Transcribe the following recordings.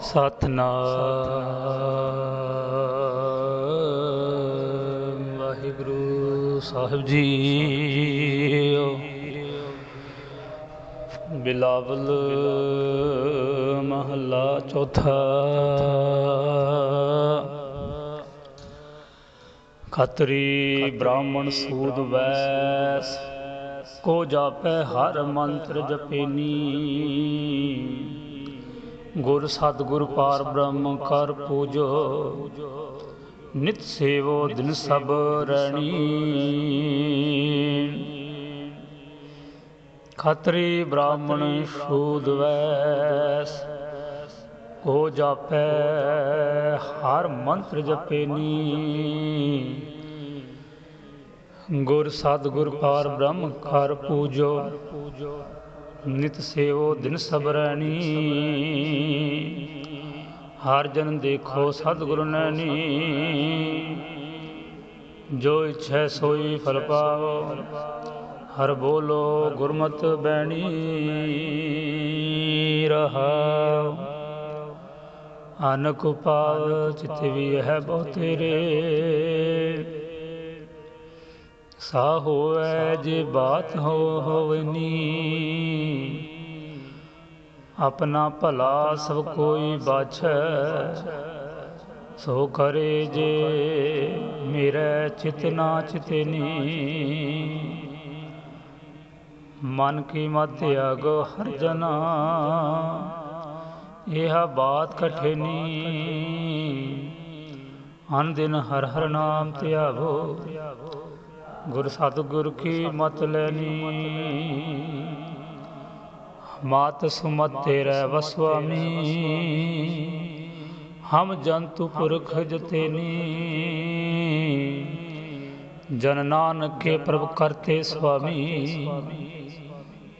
ਸਤਨਾਮ। ਵਾਹਿਗੁਰੂ ਸਾਹਿਬ ਜੀ ਬਿਲਾਵਲ ਮਹੱਲਾ ਚੌਥਾ। ਖਤਰੀ ਬ੍ਰਾਹਮਣ ਸੂਦ ਵੈਸ। ਕੋ ਜਾਪੈ ਹਰ ਮੰਤਰ ਜਪੇਨੀ। ਗੁਰ ਸਤਿਗੁਰ ਪਾਰ ਬ੍ਰਹਮ ਕਰ ਪੂਜੋ। ਨਿਤ ਸੇਵੋ ਦਿਨ ਸਭ ਰਣੀ। ਖਤਰੀ ਬ੍ਰਾਹਮਣ ਸ਼ੂਦ ਵੈਸ। ਕੋ ਜਾਪੈ, ਹਰ ਮੰਤਰ ਜਪੇਨੀ ਗੁਰ ਸਤਿਗੁਰ ਪਾਰ ਬ੍ਰਹਮ ਕਰ ਪੂਜੋ। ਨਿਤ ਸੇਵੋ ਦਿਨ ਸਬਰਣੀ ਹਰ ਜਨ ਦੇਖੋ ਸਤਿਗੁਰ ਨੈਣੀ। ਜੋ ਇਛੈ ਸੋਈ ਫਲ ਪਾਵੋ, ਹਰ ਬੋਲੋ ਗੁਰਮਤ ਬੈਣੀ। ਰਹਾ ਅਨਕ ਪਾਵ ਚਿਤ ਵੀ ਹੈ ਬਹੁ ਤੇਰੇ। ਸਾ ਹੋਵੈ ਜੇ ਬਾਤ ਹੋ ਹੋਵਨੀ। ਆਪਣਾ ਭਲਾ ਸਭ ਕੋਈ ਬਾਛੈ। ਸੋ ਕਰੇ ਜੇ ਮੇਰਾ ਚਿਤ ਨਾ ਚਿਤਨੀ। ਮਨ ਕੀ ਮਤ ਅਗੋ ਹਰ ਜਨਾ। ਇਹ ਬਾਤ ਕਠਿਨੀ। ਅਨ ਦਿਨ ਹਰ ਹਰ ਨਾਮ ਧਿਆਵੋ। ਗੁਰ ਸਤਿਗੁਰ ਕੀ ਮਤ ਲੈਣੀ ਮਾਤ ਸੁਮਤ ਤੇਰੇ ਵਸਵਾਮੀ। ਹਮ ਜੰਤੂ ਪੁਰਖ ਜਤੇਨੀ। ਜਨ ਨਾਨਕ ਕੇ ਪ੍ਰਭ ਕਰਤੇ ਸੁਆਮੀ।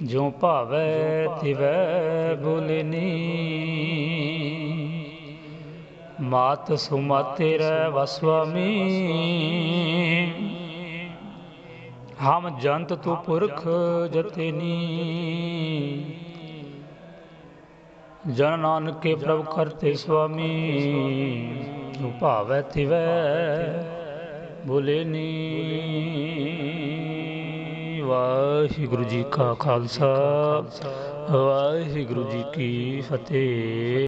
ਜੋ ਭਾਵੈ ਤਿਵੈ ਬੋਲੇਨੀ। ਮਾਤ ਸੁਮਤ ਤੇਰੇ ਵਸਵਾਮੀ। ਹਮ ਜੰਤ ਤੂ ਪੁਰਖ ਜਤੇਨੀ। ਜਨ ਨਾਨਕ ਕੇ ਪ੍ਰਭ ਕਰਤੇ ਸੁਆਮੀ ਜੋ ਭਾਵੈ ਤਿਵੈ ਬੋਲੇ ਵਾਹਿਗੁਰੂ ਜੀ ਕਾ ਖਾਲਸਾ, ਵਾਹਿਗੁਰੂ ਜੀ ਕੀ ਫਤਿਹ।